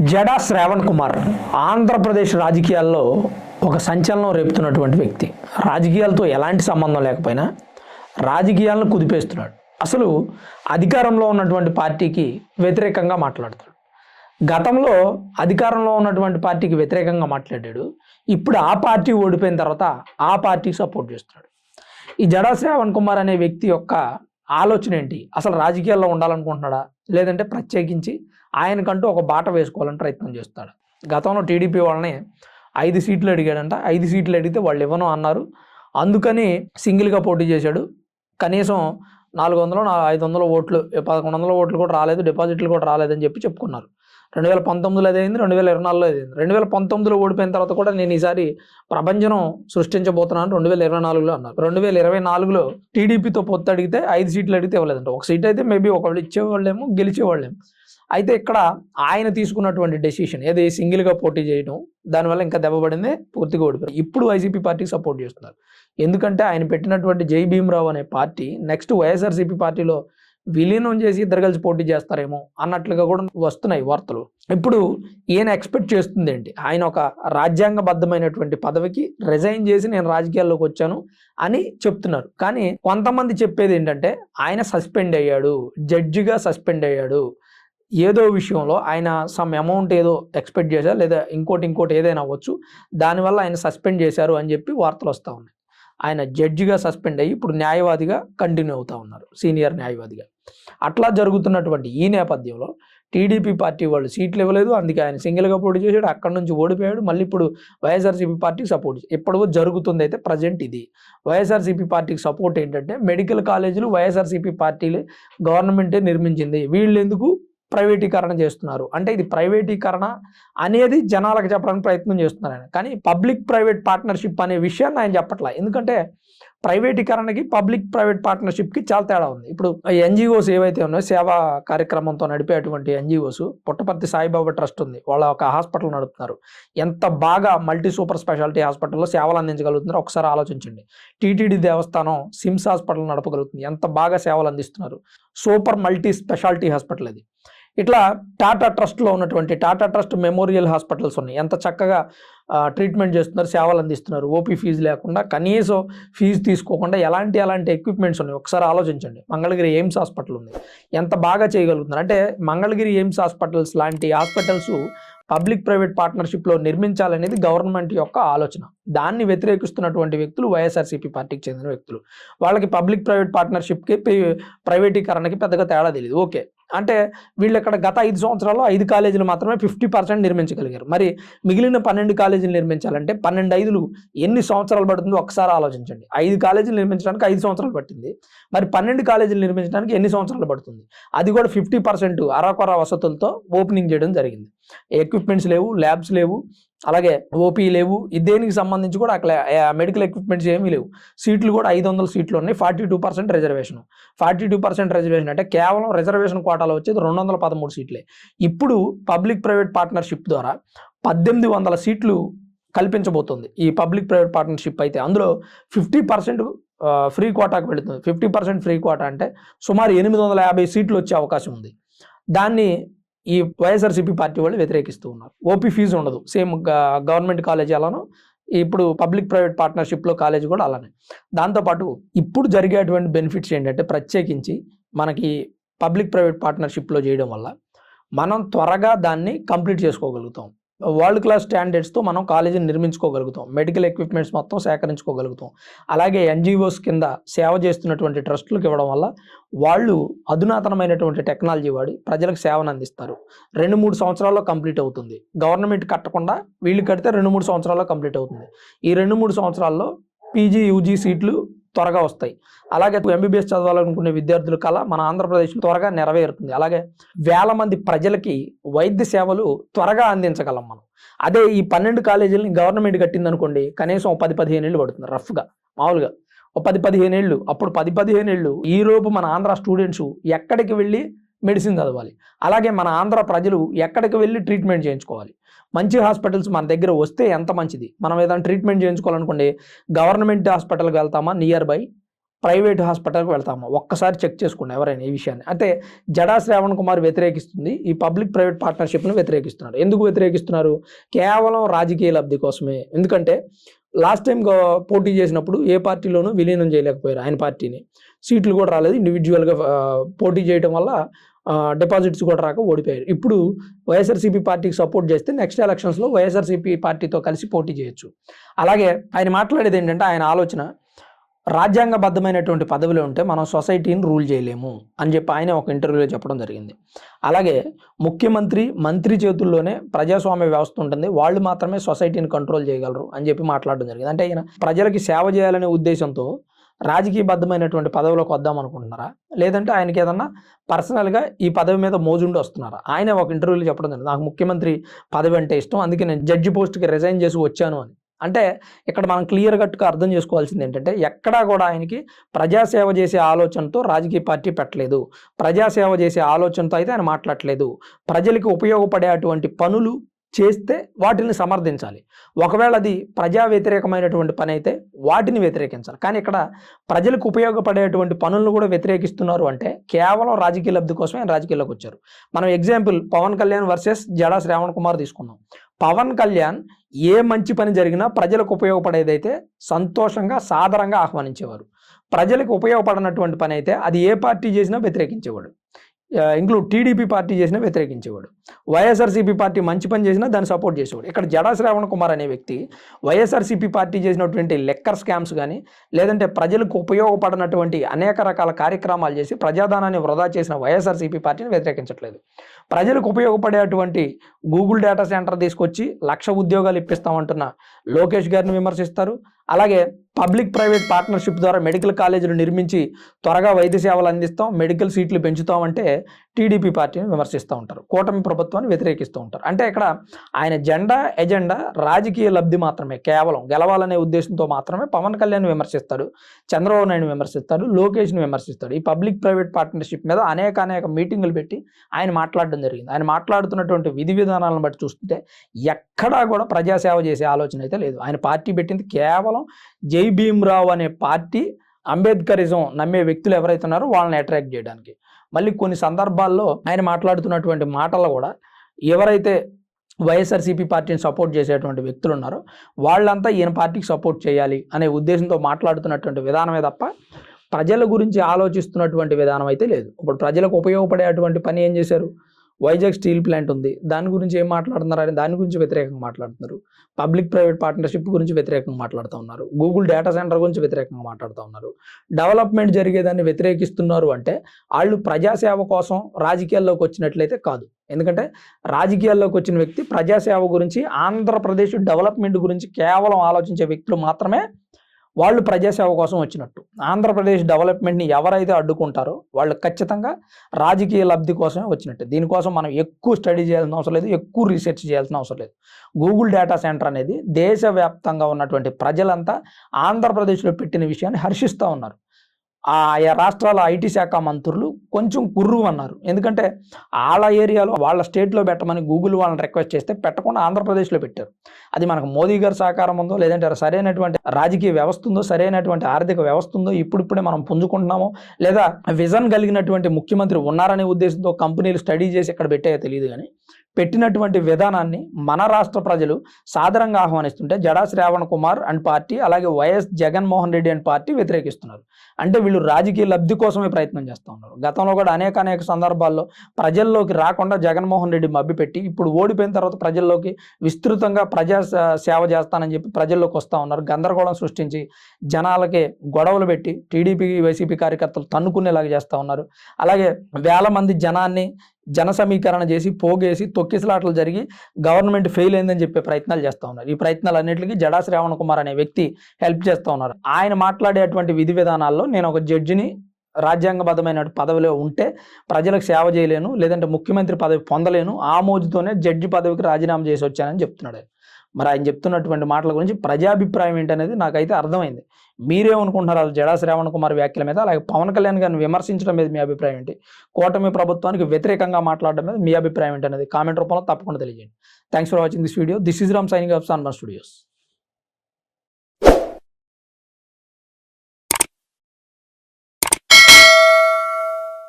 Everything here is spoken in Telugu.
జడా శ్రావణ్ కుమార్. ఆంధ్రప్రదేశ్ రాజకీయాల్లో ఒక సంచలనం రేపుతున్నటువంటి వ్యక్తి. రాజకీయాలతో ఎలాంటి సంబంధం లేకపోయినా రాజకీయాలను కుదిపేస్తున్నాడు. అసలు అధికారంలో ఉన్నటువంటి పార్టీకి వ్యతిరేకంగా మాట్లాడుతాడు. గతంలో అధికారంలో ఉన్నటువంటి పార్టీకి వ్యతిరేకంగా మాట్లాడాడు. ఇప్పుడు ఆ పార్టీ ఓడిపోయిన తర్వాత ఆ పార్టీకి సపోర్ట్ చేస్తున్నాడు. ఈ జడా శ్రావణ్ కుమార్ అనే వ్యక్తి యొక్క ఆలోచన ఏంటి? అసలు రాజకీయాల్లో ఉండాలనుకుంటున్నాడా? లేదంటే ప్రత్యేకించి ఆయనకంటూ ఒక బాట వేసుకోవాలని ప్రయత్నం చేస్తాడు. గతంలో టీడీపీ వాళ్ళని ఐదు సీట్లు అడిగాడంట. ఐదు సీట్లు అడిగితే వాళ్ళు ఇవ్వను అన్నారు. అందుకని సింగిల్గా పోటీ చేశాడు. కనీసం నాలుగు వందలు నా- ఐదు వందల ఓట్లు పదకొండు వందల ఓట్లు కూడా రాలేదు డిపాజిట్లు కూడా రాలేదని చెప్పి చెప్పుకున్నారు. రెండు వేల పంతొమ్మిదిలో అయింది రెండు వేల ఇరవై నాలుగులో అయింది. రెండు వేల పంతొమ్మిదిలో ఓడిపోయిన తర్వాత కూడా నేను ఈసారి ప్రపంచం సృష్టించబోతున్నాను రెండు వేల ఇరవై నాలుగులో అన్నారు. రెండు వేల ఇరవై నాలుగులో టీడీపీతో పొత్తు అడిగితే ఐదు సీట్లు అడిగితే ఇవ్వలేదంట. ఒక సీట్ అయితే మేబీ ఒకళ్ళు ఇచ్చేవాళ్ళేమో గెలిచేవాళ్ళేమో. అయితే ఇక్కడ ఆయన తీసుకున్నటువంటి డెసిషన్ ఏది? సింగిల్గా పోటీ చేయడం దానివల్ల ఇంకా దెబ్బపడింది పూర్తిగా ఓడిపోయారు. ఇప్పుడు వైసీపీ పార్టీకి సపోర్ట్ చేస్తున్నారు. ఎందుకంటే ఆయన పెట్టినటువంటి జై భీమరావు అనే పార్టీ నెక్స్ట్ వైఎస్ఆర్సీపీ పార్టీలో విలీనం చేసి ఇద్దరు కలిసి పోటీ చేస్తారేమో అన్నట్లుగా కూడా వస్తున్నాయి వార్తలు. ఇప్పుడు ఈయన ఎక్స్పెక్ట్ చేస్తుంది ఏంటి? ఆయన ఒక రాజ్యాంగబద్ధమైనటువంటి పదవికి రిజైన్ చేసి నేను రాజకీయాల్లోకి వచ్చాను అని చెప్తున్నారు. కానీ కొంతమంది చెప్పేది ఏంటంటే ఆయన సస్పెండ్ అయ్యాడు జడ్జిగా సస్పెండ్ అయ్యాడు. ఏదో విషయంలో ఆయన సమ్ అమౌంట్ ఏదో ఎక్స్పెక్ట్ చేశారు లేదా ఇంకోటి ఇంకోటి ఏదైనా అవ్వచ్చు దానివల్ల ఆయన సస్పెండ్ చేశారు అని చెప్పి వార్తలు వస్తూ ఉన్నాయి. ఆయన జడ్జిగా సస్పెండ్ అయ్యి ఇప్పుడు న్యాయవాదిగా కంటిన్యూ అవుతా ఉన్నారు సీనియర్ న్యాయవాదిగా. అట్లా జరుగుతున్నటువంటి ఈ నేపథ్యంలో టీడీపీ పార్టీ వాళ్ళు సీట్లు ఇవ్వలేదు అందుకే ఆయన సింగిల్గా పోటీ చేశాడు అక్కడి నుంచి ఓడిపోయాడు మళ్ళీ ఇప్పుడు వైఎస్ఆర్సీపీ పార్టీకి సపోర్ట్ ఎప్పుడో జరుగుతుంది అయితే ప్రజెంట్ ఇది. వైఎస్ఆర్సీపీ పార్టీకి సపోర్ట్ ఏంటంటే మెడికల్ కాలేజీలు వైఎస్ఆర్సీపీ పార్టీలు గవర్నమెంటే నిర్మించింది. వీళ్ళు ఎందుకు ప్రైవేటీకరణ చేస్తున్నారు. అంటే ఇది ప్రైవేటీకరణ అనేది జనాలకు చెప్పడానికి ప్రయత్నం చేస్తున్నారు ఆయన. కానీ పబ్లిక్ ప్రైవేట్ పార్ట్నర్షిప్ అనే విషయాన్ని ఆయన చెప్పట్లా. ఎందుకంటే ప్రైవేటీకరణకి పబ్లిక్ ప్రైవేట్ పార్ట్నర్షిప్కి చాలా తేడా ఉంది. ఇప్పుడు ఎన్జిఓస్ ఏవైతే ఉన్నాయో సేవా కార్యక్రమంతో నడిపేటువంటి ఎన్జిఓస్ పుట్టపర్తి సాయిబాబా ట్రస్ట్ ఉంది. వాళ్ళ ఒక హాస్పిటల్ నడుపుతున్నారు. ఎంత బాగా మల్టీ సూపర్ స్పెషాలిటీ హాస్పిటల్లో సేవలు అందించగలుగుతున్నారో ఒకసారి ఆలోచించండి. టీటీడీ దేవస్థానం సిమ్స్ హాస్పిటల్ నడపగలుగుతుంది. ఎంత బాగా సేవలు అందిస్తున్నారు. సూపర్ మల్టీ స్పెషాలిటీ హాస్పిటల్ అది. ఇట్లా టాటా ట్రస్ట్లో ఉన్నటువంటి టాటా ట్రస్ట్ మెమోరియల్ హాస్పిటల్స్ ఉన్నాయి. ఎంత చక్కగా ట్రీట్మెంట్ చేస్తున్నారు సేవలు అందిస్తున్నారు. ఓపీ ఫీజు లేకుండా కనీసం ఫీజు తీసుకోకుండా ఎలాంటి ఎలాంటి ఎక్విప్మెంట్స్ ఉన్నాయి? ఒకసారి ఆలోచించండి. మంగళగిరి ఎయిమ్స్ హాస్పిటల్ ఉంది. ఎంత బాగా చేయగలుగుతున్నారు? అంటే మంగళగిరి ఎయిమ్స్ హాస్పిటల్స్ లాంటి హాస్పిటల్స్ పబ్లిక్ ప్రైవేట్ పార్ట్నర్షిప్లో నిర్మించాలనేది గవర్నమెంట్ యొక్క ఆలోచన. దాన్ని వ్యతిరేకిస్తున్నటువంటి వ్యక్తులు వైఎస్ఆర్సీపీ పార్టీకి చెందిన వ్యక్తులు. వాళ్ళకి పబ్లిక్ ప్రైవేట్ పార్ట్నర్షిప్కి ప్రైవేటీకరణకి పెద్దగా తేడా తెలియదు ఓకే. అంటే వీళ్ళు ఇక్కడ గత ఐదు సంవత్సరాల్లో ఐదు కాలేజీలు మాత్రమే ఫిఫ్టీ పర్సెంట్ నిర్మించగలిగారు. మరి మిగిలిన పన్నెండు కాలేజీలు నిర్మించాలంటే పన్నెండు ఐదులు ఎన్ని సంవత్సరాలు పడుతుందో ఒకసారి ఆలోచించండి. ఐదు కాలేజీలు నిర్మించడానికి ఐదు సంవత్సరాలు పట్టింది. మరి పన్నెండు కాలేజీలు నిర్మించడానికి ఎన్ని సంవత్సరాలు పడుతుంది? అది కూడా ఫిఫ్టీ పర్సెంట్ అరాకొర వసతులతో ఓపెనింగ్ చేయడం జరిగింది. ఎక్విప్మెంట్స్ లేవు ల్యాబ్స్ లేవు అలాగే ఓపీ లేవు. దేనికి సంబంధించి కూడా అక్కడ మెడికల్ ఎక్విప్మెంట్స్ ఏమీ లేవు. సీట్లు కూడా ఐదు వందల సీట్లు ఉన్నాయి. Forty two percent reservation. Forty two percent reservation అంటే కేవలం రిజర్వేషన్ కోటాలో వచ్చేది రెండు వందల పదమూడు సీట్లే. ఇప్పుడు పబ్లిక్ ప్రైవేట్ పార్ట్నర్షిప్ ద్వారా పద్దెనిమిది వందల సీట్లు కల్పించబోతుంది. ఈ పబ్లిక్ ప్రైవేట్ పార్ట్నర్షిప్ అయితే అందులో ఫిఫ్టీ పర్సెంట్ ఫ్రీ కోటాకు వెళుతుంది. ఫిఫ్టీ పర్సెంట్ ఫ్రీ కోటా అంటే సుమారు ఎనిమిది వందల యాభై సీట్లు వచ్చే అవకాశం ఉంది. దాన్ని ఈ వైఎస్ఆర్సీపీ పార్టీ వాళ్ళు వ్యతిరేకిస్తూ ఉన్నారు. ఓపీ ఫీజు ఉండదు. సేమ్ గవర్నమెంట్ కాలేజ్ అలానో ఇప్పుడు పబ్లిక్ ప్రైవేట్ పార్ట్నర్షిప్లో కాలేజ్ కూడా అలానే. దాంతోపాటు ఇప్పుడు జరిగేటువంటి బెనిఫిట్స్ ఏంటంటే ప్రత్యేకించి మనకి పబ్లిక్ ప్రైవేట్ పార్ట్నర్షిప్లో చేయడం వల్ల మనం త్వరగా దాన్ని కంప్లీట్ చేసుకోగలుగుతాం. వరల్డ్ క్లాస్ స్టాండర్డ్స్తో మనం కాలేజీని నిర్మించుకోగలుగుతాం. మెడికల్ ఎక్విప్మెంట్స్ మొత్తం సేకరించుకోగలుగుతాం. అలాగే ఎన్జిఓస్ కింద సేవ చేస్తున్నటువంటి ట్రస్టులకు ఇవ్వడం వల్ల వాళ్ళు అధునాతనమైనటువంటి టెక్నాలజీ వాడి ప్రజలకు సేవను అందిస్తారు. రెండు మూడు సంవత్సరాల్లో కంప్లీట్ అవుతుంది. గవర్నమెంట్ కట్టకుండా వీళ్ళు కడితే రెండు మూడు సంవత్సరాల్లో కంప్లీట్ అవుతుంది. ఈ రెండు మూడు సంవత్సరాల్లో పీజీ యూజీ సీట్లు త్వరగా వస్తాయి. అలాగే ఎంబీబీఎస్ చదవాలనుకునే విద్యార్థుల కళ మన ఆంధ్రప్రదేశ్ త్వరగా నెరవేరుతుంది. అలాగే వేల మంది ప్రజలకి వైద్య సేవలు త్వరగా అందించగలం మనం. అదే ఈ పన్నెండు కాలేజీలని గవర్నమెంట్ కట్టిందనుకోండి కనీసం పది పదిహేను ఏళ్ళు పడుతుంది రఫ్గా మామూలుగా. ఒక పది పదిహేను ఏళ్ళు అప్పుడు పది పదిహేను ఏళ్ళు ఈ మన ఆంధ్ర స్టూడెంట్స్ ఎక్కడికి వెళ్ళి మెడిసిన్ చదవాలి? అలాగే మన ఆంధ్ర ప్రజలు ఎక్కడికి వెళ్ళి ట్రీట్మెంట్ చేయించుకోవాలి? మంచి హాస్పిటల్స్ మన దగ్గర వస్తే ఎంత మంచిది? మనం ఏదైనా ట్రీట్మెంట్ చేయించుకోవాలనుకోండి గవర్నమెంట్ హాస్పిటల్కి వెళ్తామా? నియర్ బై ప్రైవేట్ హాస్పిటల్కి వెళ్తామా? ఒక్కసారి చెక్ చేసుకోండి ఎవరైనా ఈ విషయాన్ని. అయితే జడా శ్రావణ్ కుమార్ వ్యతిరేకిస్తుంది ఈ పబ్లిక్ ప్రైవేట్ పార్ట్నర్షిప్ను వ్యతిరేకిస్తున్నారు ఎందుకు వ్యతిరేకిస్తున్నారు? కేవలం రాజకీయ లబ్ధి కోసమే. ఎందుకంటే లాస్ట్ టైం పోటీ చేసినప్పుడు ఏ పార్టీలోనూ విలీనం చేయలేకపోయారు ఆయన పార్టీని. సీట్లు కూడా రాలేదు ఇండివిజువల్గా పోటీ చేయడం వల్ల డిపాజిట్స్ కూడా రాక ఓడిపోయారు. ఇప్పుడు వైఎస్ఆర్సీపీ పార్టీకి సపోర్ట్ చేస్తే నెక్స్ట్ ఎలక్షన్స్లో వైఎస్ఆర్సీపీ పార్టీతో కలిసి పోటీ చేయొచ్చు. అలాగే ఆయన మాట్లాడేది ఏంటంటే ఆయన ఆలోచన రాజ్యాంగబద్ధమైనటువంటి పదవిలో ఉంటే మనం సొసైటీని రూల్ చేయలేము అని చెప్పి ఆయన ఒక ఇంటర్వ్యూలో చెప్పడం జరిగింది. అలాగే ముఖ్యమంత్రి మంత్రి చేతుల్లోనే ప్రజాస్వామ్య వ్యవస్థ ఉంటుంది. వాళ్ళు మాత్రమే సొసైటీని కంట్రోల్ చేయగలరు అని చెప్పి మాట్లాడడం జరిగింది. అంటే ఆయన ప్రజలకి సేవ చేయాలనే ఉద్దేశంతో రాజకీయబద్ధమైనటువంటి పదవిలోకి వద్దాం అనుకుంటున్నారా? లేదంటే ఆయనకి ఏదన్నా పర్సనల్గా ఈ పదవి మీద మోజుండి వస్తున్నారా? ఆయన ఒక ఇంటర్వ్యూలో చెప్పడం జరిగింది. నాకు ముఖ్యమంత్రి పదవి అంటే ఇష్టం అందుకే నేను జడ్జి పోస్ట్కి రిజైన్ చేసి వచ్చాను అని. అంటే ఇక్కడ మనం క్లియర్ కట్గా అర్థం చేసుకోవాల్సింది ఏంటంటే ఎక్కడా కూడా ఆయనకి ప్రజాసేవ చేసే ఆలోచనతో రాజకీయ పార్టీ పెట్టలేదు. ప్రజాసేవ చేసే ఆలోచనతో అయితే ఆయన మాట్లాడలేదు ప్రజలకు ఉపయోగపడే అటువంటి పనులు చేస్తే వాటిని సమర్థించాలి. ఒకవేళ అది ప్రజా వ్యతిరేకమైనటువంటి పని అయితే వాటిని వ్యతిరేకించాలి. కానీ ఇక్కడ ప్రజలకు ఉపయోగపడేటువంటి పనులను కూడా వ్యతిరేకిస్తున్నారు అంటే కేవలం రాజకీయ లబ్ధి కోసమే ఆయన రాజకీయాల్లోకి వచ్చారు. మనం ఎగ్జాంపుల్ పవన్ కళ్యాణ్ వర్సెస్ జడా శ్రావణ్ కుమార్ తీసుకున్నాం పవన్ కళ్యాణ్ ఏ మంచి పని జరిగినా ప్రజలకు ఉపయోగపడేదైతే సంతోషంగా సాదరంగా ఆహ్వానించేవారు. ప్రజలకు ఉపయోగపడినటువంటి పని అయితే అది ఏ పార్టీ చేసినా వ్యతిరేకించేవాడు. ఇంక్లూడ్ టీడీపీ పార్టీ చేసినా వ్యతిరేకించేవాడు. వైఎస్ఆర్సీపీ పార్టీ మంచి పని చేసినా దాన్ని సపోర్ట్ చేసేవాడు. ఇక్కడ జడా శ్రావణ్ కుమార్ అనే వ్యక్తి వైఎస్ఆర్సీపీ పార్టీ చేసినటువంటి లెక్కర్ స్కామ్స్ కానీ లేదంటే ప్రజలకు ఉపయోగపడినటువంటి అనేక రకాల కార్యక్రమాలు చేసి ప్రజాదానాన్ని వృధా చేసిన వైఎస్ఆర్సీపీ పార్టీని వ్యతిరేకించట్లేదు. ప్రజలకు ఉపయోగపడేటువంటి గూగుల్ డేటా సెంటర్ తీసుకొచ్చి లక్ష ఉద్యోగాలు ఇప్పిస్తామంటున్న లోకేష్ గారిని విమర్శిస్తారు. అలాగే పబ్లిక్ ప్రైవేట్ పార్ట్నర్షిప్ ద్వారా మెడికల్ కాలేజీలు నిర్మించి త్వరగా వైద్య సేవలు అందిస్తాం మెడికల్ సీట్లు పెంచుతామంటే టీడీపీ పార్టీని విమర్శిస్తూ ఉంటారు. కూటమి ప్రభుత్వాన్ని వ్యతిరేకిస్తూ ఉంటారు. అంటే ఇక్కడ ఆయన జెండా ఎజెండా రాజకీయ లబ్ధి మాత్రమే కేవలం గెలవాలనే ఉద్దేశంతో మాత్రమే పవన్ కళ్యాణ్ విమర్శిస్తాడు చంద్రబాబు నాయుడు విమర్శిస్తాడు లోకేష్ని విమర్శిస్తాడు. ఈ పబ్లిక్ ప్రైవేట్ పార్ట్నర్షిప్ మీద అనేక అనేక మీటింగులు పెట్టి ఆయన మాట్లాడడం జరిగింది. ఆయన మాట్లాడుతున్నటువంటి విధి విధానాలను బట్టి చూస్తుంటే ఎక్కడా కూడా ప్రజాసేవ చేసే ఆలోచన అయితే లేదు. ఆయన పార్టీ పెట్టింది కేవలం జై భీమ్రావు అనే పార్టీ అంబేద్కరిజం నమ్మే వ్యక్తులు ఎవరైతే ఉన్నారో వాళ్ళని అట్రాక్ట్ చేయడానికి. మళ్ళీ కొన్ని సందర్భాల్లో ఆయన మాట్లాడుతున్నటువంటి మాటలు కూడా ఎవరైతే వైఎస్ఆర్సీపీ పార్టీని సపోర్ట్ చేసేటువంటి వ్యక్తులు ఉన్నారో వాళ్ళంతా ఈయన పార్టీకి సపోర్ట్ చేయాలి అనే ఉద్దేశంతో మాట్లాడుతున్నటువంటి విధానమే తప్ప ప్రజల గురించి ఆలోచిస్తున్నటువంటి విధానం అయితే లేదు. ఇప్పుడు ప్రజలకు ఉపయోగపడేటువంటి పని ఏం చేశారు? వైజాగ్ స్టీల్ ప్లాంట్ ఉంది. దాని గురించి ఏం మాట్లాడుతున్నారు అని దాని గురించి వ్యతిరేకంగా మాట్లాడుతున్నారు. పబ్లిక్ ప్రైవేట్ పార్ట్నర్షిప్ గురించి వ్యతిరేకంగా మాట్లాడుతూ ఉన్నారు. గూగుల్ డేటా సెంటర్ గురించి వ్యతిరేకంగా మాట్లాడుతూ ఉన్నారు. డెవలప్మెంట్ జరిగేదాన్ని వ్యతిరేకిస్తున్నారు అంటే వాళ్ళు ప్రజాసేవ కోసం రాజకీయాల్లోకి వచ్చినట్లయితే కాదు. ఎందుకంటే రాజకీయాల్లోకి వచ్చిన వ్యక్తి ప్రజాసేవ గురించి ఆంధ్రప్రదేశ్ డెవలప్మెంట్ గురించి కేవలం ఆలోచించే వ్యక్తులు మాత్రమే వాళ్ళు ప్రజాసేవ కోసం వచ్చినట్టు. ఆంధ్రప్రదేశ్ డెవలప్మెంట్ని ఎవరైతే అడ్డుకుంటారో వాళ్ళు ఖచ్చితంగా రాజకీయ లబ్ధి కోసమే వచ్చినట్టు. దీనికోసం మనం ఎక్కువ స్టడీ చేయాల్సిన అవసరం లేదు ఎక్కువ రీసెర్చ్ చేయాల్సిన అవసరం లేదు. గూగుల్ డేటా సెంటర్ అనేది దేశవ్యాప్తంగా ఉన్నటువంటి ప్రజలంతా ఆంధ్రప్రదేశ్లో పెట్టిన విషయాన్ని హర్షిస్తూ ఉన్నారు. ఆయా రాష్ట్రాల ఐటీ శాఖ మంత్రులు కొంచెం కుర్రు అన్నారు. ఎందుకంటే వాళ్ళ ఏరియాలో వాళ్ళ స్టేట్లో పెట్టమని గూగుల్ వాళ్ళని రిక్వెస్ట్ చేస్తే పెట్టకుండా ఆంధ్రప్రదేశ్లో పెట్టారు. అది మనకు మోదీ గారి సహకారం ఉందో లేదంటే సరైనటువంటి రాజకీయ వ్యవస్థ ఉందో సరైనటువంటి ఆర్థిక వ్యవస్థ ఉందో ఇప్పుడిప్పుడే మనం పుంజుకుంటున్నామో లేదా విజన్ కలిగినటువంటి ముఖ్యమంత్రి ఉన్నారనే ఉద్దేశంతో కంపెనీలు స్టడీ చేసి ఇక్కడ పెట్టాయో తెలియదు కానీ పెట్టినటువంటి విధానాన్ని మన రాష్ట్ర ప్రజలు సాదరంగా ఆహ్వానిస్తుంటే జడా శ్రావణ్ కుమార్ అండ్ పార్టీ అలాగే వైఎస్ జగన్మోహన్ రెడ్డి అండ్ పార్టీ వ్యతిరేకిస్తున్నారు. అంటే వీళ్ళు రాజకీయ లబ్ధి కోసమే ప్రయత్నం చేస్తూ ఉన్నారు. గతంలో కూడా అనేక అనేక సందర్భాల్లో ప్రజల్లోకి రాకుండా జగన్మోహన్ రెడ్డి మభ్యపెట్టి ఇప్పుడు ఓడిపోయిన తర్వాత ప్రజల్లోకి విస్తృతంగా ప్రజా సేవ చేస్తానని చెప్పి ప్రజల్లోకి వస్తూ ఉన్నారు. గందరగోళం సృష్టించి జనాలకి గొడవలు పెట్టి టీడీపీ వైసీపీ కార్యకర్తలు తన్నుకునేలాగా చేస్తూ ఉన్నారు. అలాగే వేల మంది జనాన్ని జన సమీకరణ చేసి పోగేసి తొక్కిసలాటలు జరిగి గవర్నమెంట్ ఫెయిల్ అయిందని చెప్పే ప్రయత్నాలు చేస్తూ ఉన్నారు. ఈ ప్రయత్నాలు అన్నింటికి జడా శ్రావణ్ కుమార్ అనే వ్యక్తి హెల్ప్ చేస్తూ ఉన్నారు. ఆయన మాట్లాడేటువంటి విధి విధానాల్లో నేను ఒక జడ్జిని రాజ్యాంగబద్ధమైన పదవిలో ఉంటే ప్రజలకు సేవ చేయలేను లేదంటే ముఖ్యమంత్రి పదవి పొందలేను ఆ మోజుతోనే జడ్జి పదవికి రాజీనామా చేసి వచ్చానని చెప్తున్నాడు మరి ఆయన చెప్తున్నటువంటి మాటల గురించి ప్రజాభిప్రాయం ఏంటనేది నాకైతే అర్థమైంది. మీరేమనుకుంటున్నారు? అది జడా శ్రావణ్ కుమార్ వ్యాఖ్యల మీద అలాగే పవన్ కళ్యాణ్ గారిని విమర్శించడం మీద మీ అభిప్రాయం ఏంటి? కూటమి ప్రభుత్వానికి వ్యతిరేకంగా మాట్లాడడం మీద మీ అభిప్రాయం ఏంటనేది అనేది కామెంట్ రూపంలో తప్పకుండా తెలియజేయండి. Thanks for watching this video this is Ram signing off Sanman studios